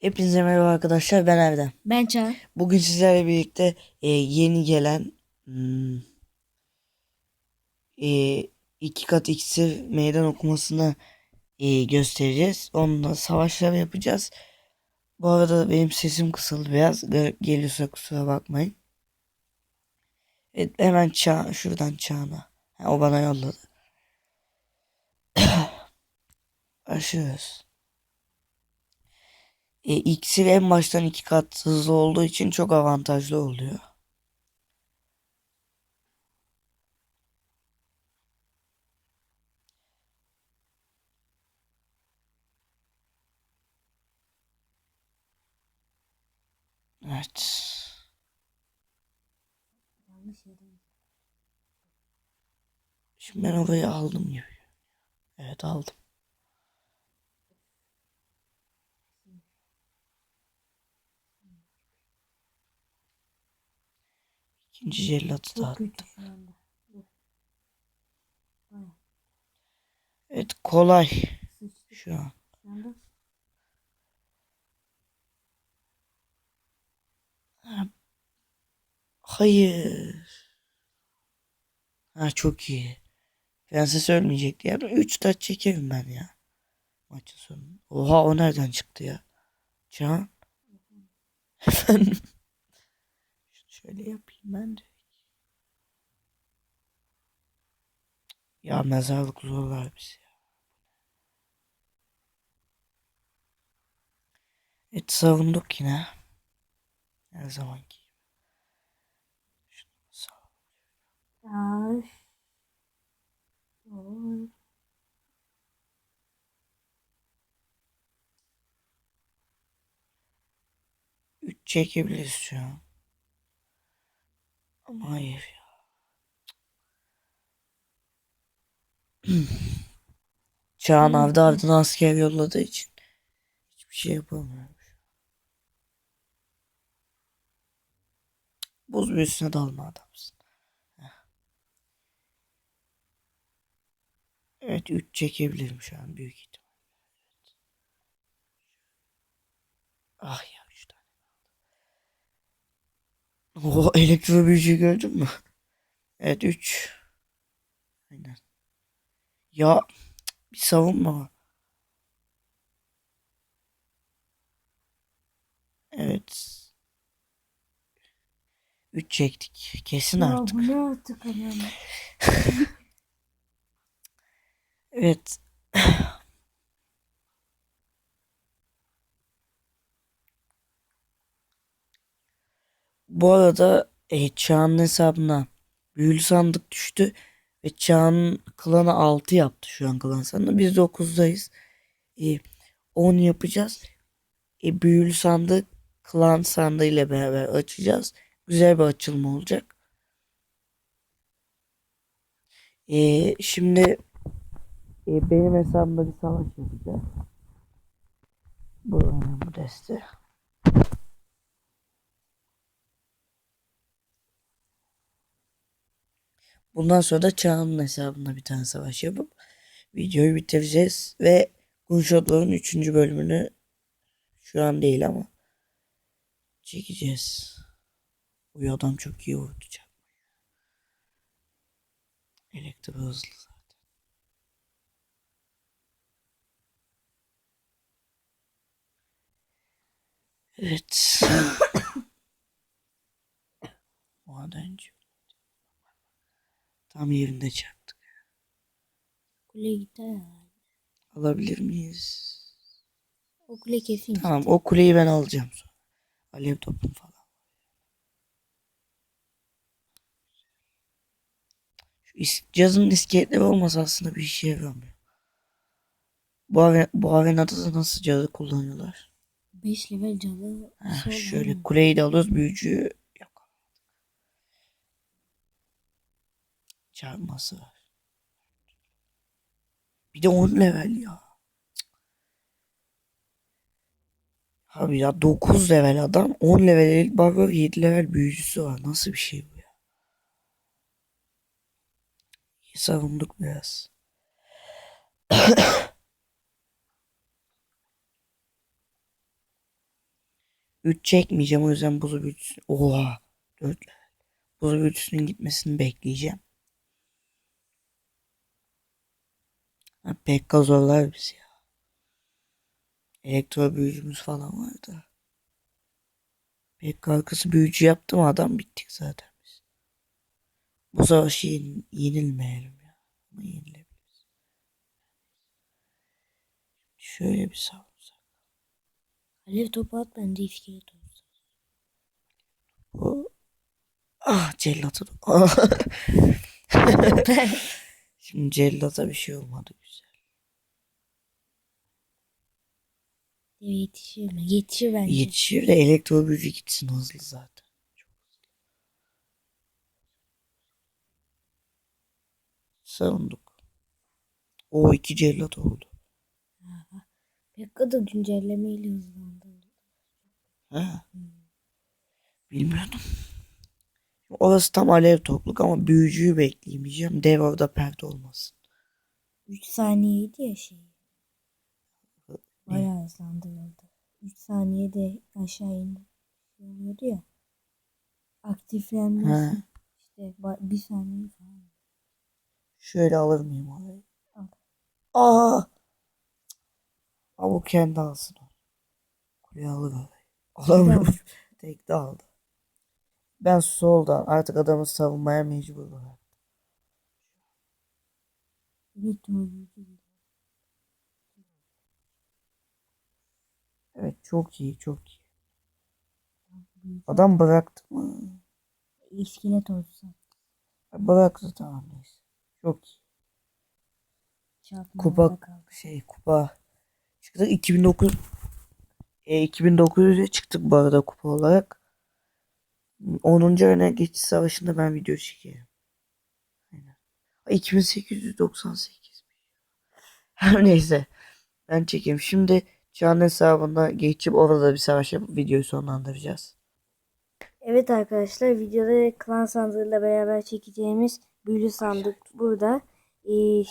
Hepinize merhaba arkadaşlar ben Erdem. Ben Çağ. Bugün sizlerle birlikte e, yeni gelen hmm, e, iki kat iksir meydan okumasını e, göstereceğiz. Onunla savaşlar yapacağız. Bu arada benim sesim kısıldı biraz. Garip geliyorsa kusura bakmayın. Evet, hemen çağ, şuradan çağına. O bana yolladı. Başlıyoruz. E, iksir en baştan iki kat hızlı olduğu için çok avantajlı oluyor. Evet. Şimdi ben orayı aldım gibi. Evet aldım. İkinci jellatı da attım. Evet kolay şu an. Hayır. Ha çok iyi. Prenses ölmeyecekti ya. Üç taç çekerim ben ya. Maçın sonu. Oha o nereden çıktı ya? Can. Efendim. Şöyle yapayım ben de. Ya mezarlık zorlar bizi ya. Evet savunduk yine. Her zamanki. Şunu. Ay. Oy. Üç çekebiliriz şu an. Ama hayır ya. Çağan avda ardına asker yolladığı için hiçbir şey yapamıyorum. Buz büyüsüne dalma adamsın. Evet 3 çekebilirim şu an büyük ihtimal. Evet. Ah ya 3 tane. O elektro büyücüyü gördün mü? Evet 3. Aynen. Ya bir savunma. Evet. 3 çektik. Kesin Ya artık. bu ne artık anam? Evet. Bu arada e, Çağan'ın hesabına büyülü sandık düştü ve Çağan'ın klanı 6 yaptı şu an klan sandığı. Biz 9'dayız. E, 10 yapacağız. E, büyülü sandık klan sandığı ile beraber açacağız. Güzel bir açılım olacak. E, şimdi e, benim hesabımda bir savaş yapacağız. Bu, bu deste. Bundan sonra da Çağan'ın hesabında bir tane savaş yapıp videoyu bitireceğiz ve Gunshot'ların 3. bölümünü şu an değil ama çekeceğiz. Bu adam çok iyi vurdu çarpmayı. Elektro hızlı zaten. Evet. Madenci. Tam yerinde çarptık. Kule herhalde. Alabilir miyiz? O kule kesin Tamam o kuleyi ben alacağım sonra. Alev topum falan. Şu is cazın iskeletleri olmasa aslında bir işe yaramıyor. Bu, ave bu arenada da nasıl cazı kullanıyorlar? 5 level canı. Ha, şöyle kuleyi de alıyoruz büyücüyü yok. Çarpması var. Bir de 10 level ya. Abi ya 9 level adam 10 level elit barbar 7 level büyücüsü var. Nasıl bir şey bu ya? İyi savunduk biraz. 3 çekmeyeceğim o yüzden buzu büyütüsün. Oha. 4 Buzu büyütüsünün gitmesini bekleyeceğim. Ha, Pekka zorlar bizi ya. Elektro büyücümüz falan vardı. Pekka arkası büyücü yaptı mı adam bittik zaten biz. Bu savaşı yen- yenilmeyelim ya. Ama yenilebiliriz. Şöyle bir savunsak. Alev topu at ben de iskelet olsun. Bu... Ah cellatı. Şimdi cellata bir şey olmadı güzel. Yetişir mi? Yetişir bence. Yetişir de elektro büyücü gitsin hızlı zaten. Savunduk. O iki cellat oldu. Pekka da güncellemeyle hızlandı. Ha. Bilmiyordum. Orası tam alev topluk ama büyücüyü bekleyemeyeceğim. Dev orada perde olmasın. 3 saniyeydi ya şey. Bayağı hızlandırıldı. 3 saniyede aşağı indi. Şey oluyordu ya. Aktiflenmesi. İşte bir saniye falan. Şöyle alır mıyım orayı? Al. Aa! Ama bu kendi alsın. Kuleye alır orayı. Alamıyorum. Tek de aldı. Ben soldan artık adamı savunmaya mecbur bıraktım. Evet çok iyi çok iyi. Adam bıraktı mı? İskelet olsa. Bıraktı tamam neyse. Çok iyi. Kupa şey kupa çıktık 2009 e, 2900'e çıktık bu arada kupa olarak. 10. öne geçiş savaşında ben video çekerim. Aynen. Ay, 2898. Her neyse. Ben çekeyim. Şimdi Can hesabına geçip orada bir savaş yapıp videoyu sonlandıracağız. Evet arkadaşlar videoda klan sandığıyla beraber çekeceğimiz büyülü sandık burada. Ee,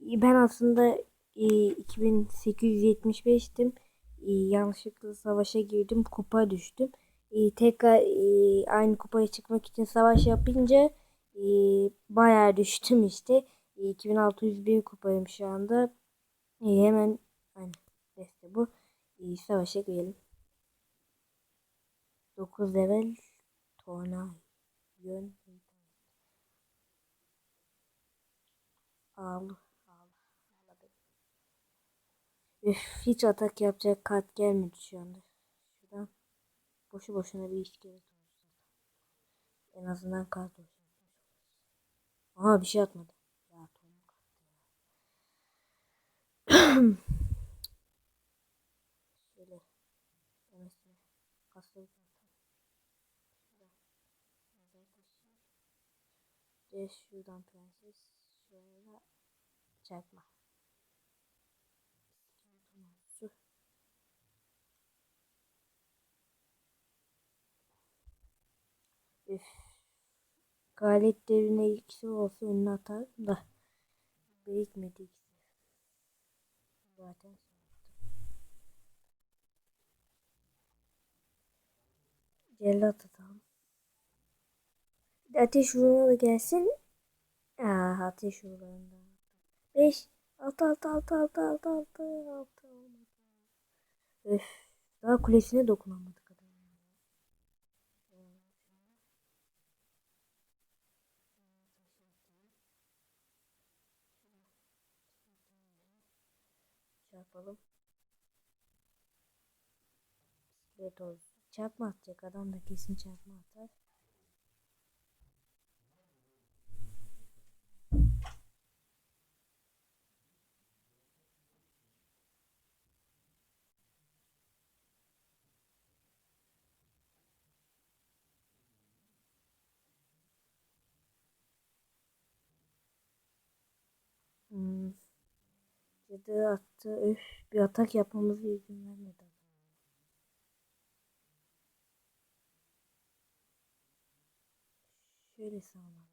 ben aslında e, 2875'tim. Ee, yanlışlıkla savaşa girdim. Kupa düştüm. Ee, tekrar e, aynı kupaya çıkmak için savaş yapınca e, bayağı düştüm işte. E, 2601 kupayım şu anda. E, hemen hani deste bu. E, savaşa girelim. 9 level Tornay. Yön. Ağladı. Üf, hiç atak yapacak kart gelmedi şu anda. Boşu boşuna bir iskelet olmuş. En azından kart olsun. Aha bir şey atmadı. Ya kalktı ya. Şöyle. Demesine. Kasları Ve şuradan prenses. Şöyle çakma. Üf. Galip devrine ikisi olsa önüne atardım da. Birikmedi ikisi. Zaten Cellat atalım. Ateş vurmalı gelsin. Aa, ateş vurmalı. 5 6 6 6 6 6 6 6 Öf. Daha kulesine dokunamadık adam. Çarpalım. Evet olsun. Çarpma atacak adam da kesin çarpma atar. Hmm. Cadı attı. Öf. Bir atak yapmamızı izin vermedi. Şöyle sağlam.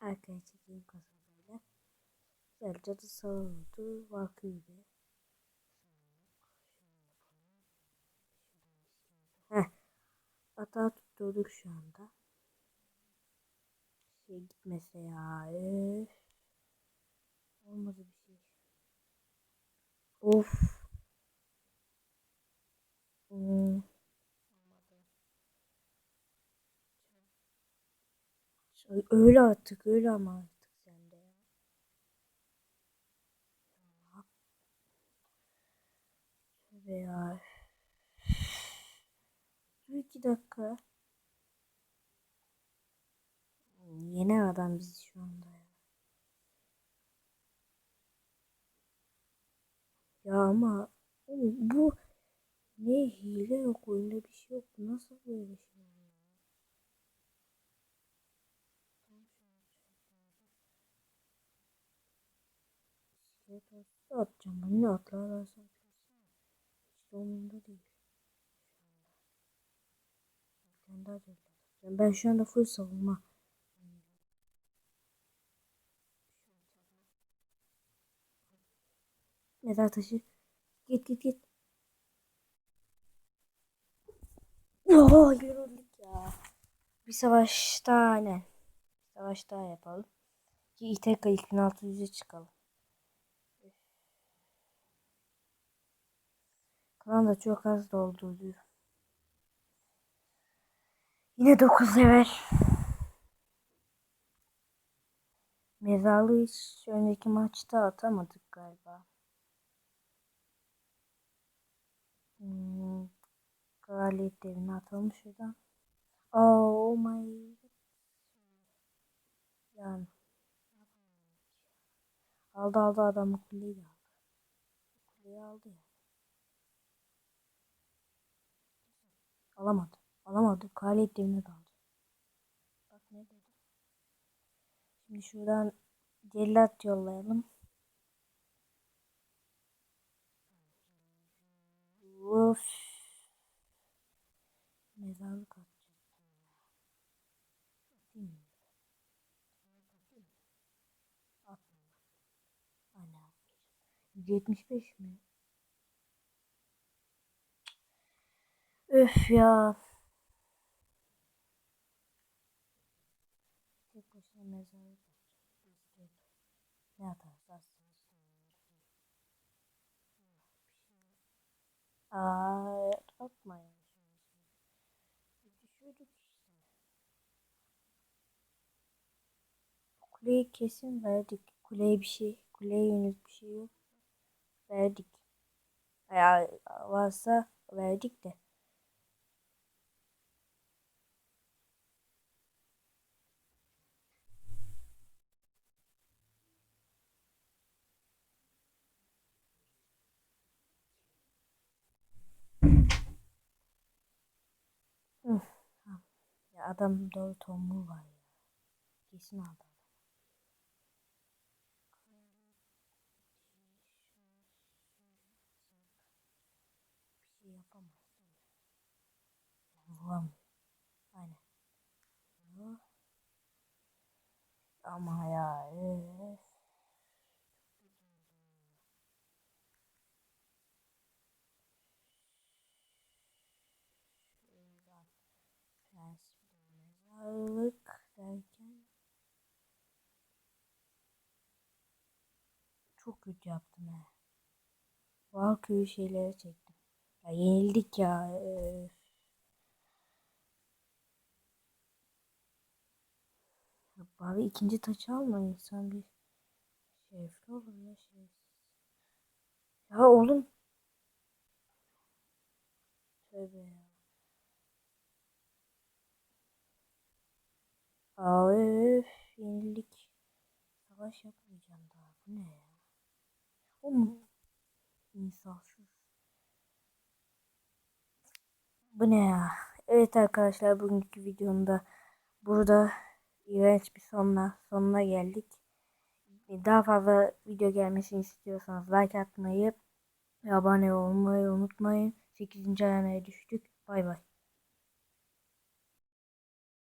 Arkaya çekeyim kasabayla. Güzelce de savruldu. Vakı gibi. Heh. Hata tutturduk şu anda. Şey gitmese ya. Öf. Olmadı bir şey. Of. Öyle artık öyle ama artık sende. Tövbe ya. Dur iki dakika. Yeni adam biz şu anda ya. Ama bu ne hile yok oyunda bir şey yok. Nasıl böyle şey Evet, atı atacağım. Ben ne atlarlarsa atlasın. Hiç de umurumda değil. Bir tane daha devlet atacağım. Ben şu anda full savunma. Mezar taşı. Git git git. Oho yorulduk ya. Bir savaş daha ne? Savaş daha yapalım. Ki İTK 2600'e çıkalım. Klan da çok az doldurdu. Yine 9 level. Mezarlığı hiç önceki maçta atamadık galiba. Hmm, Kraliyet devine atalım şuradan. Oh my. Yani. Aldı aldı adamı kuleyi aldı. Kuleyi aldı ya. Alamadı. Alamadı. Kraliyet devine daldı. Bak ne dedi. Şimdi şuradan cellat yollayalım. Of. Mezarlık mi? Atma. Ana. 175 mi? Öf ya. Tek başına mezarlık atacağız. Ne atarsa. Aa, atma ya. Düşürdük işte. Kuleyi kesin verdik. Kuleye bir şey, kuleye yönelik bir şey yok. Verdik. Ya varsa verdik de. Üf, tamam. Ya adam doğru tomruğu var ya. Kesin aldı şey yapamaz. Vuramıyor. Aynen. Ama ya. Öf. Şuradan prensip mezarlık derken çok kötü yaptım he. Vah köyü şeylere çektim. Ya yenildik ya. Ya bari ikinci taçı alma insan bir şerefli olur ya şerefsiz. Ya oğlum. Tövbe ya. Aa öf yenildik. Savaş yapmayacağım daha. Bu ne ya? Oğlum insafsız. Bu ne ya? Evet arkadaşlar bugünkü videomda burada iğrenç bir sonuna sonuna geldik. Daha fazla video gelmesini istiyorsanız like atmayı ve abone olmayı unutmayın. 8. ayağına düştük. Bay bay.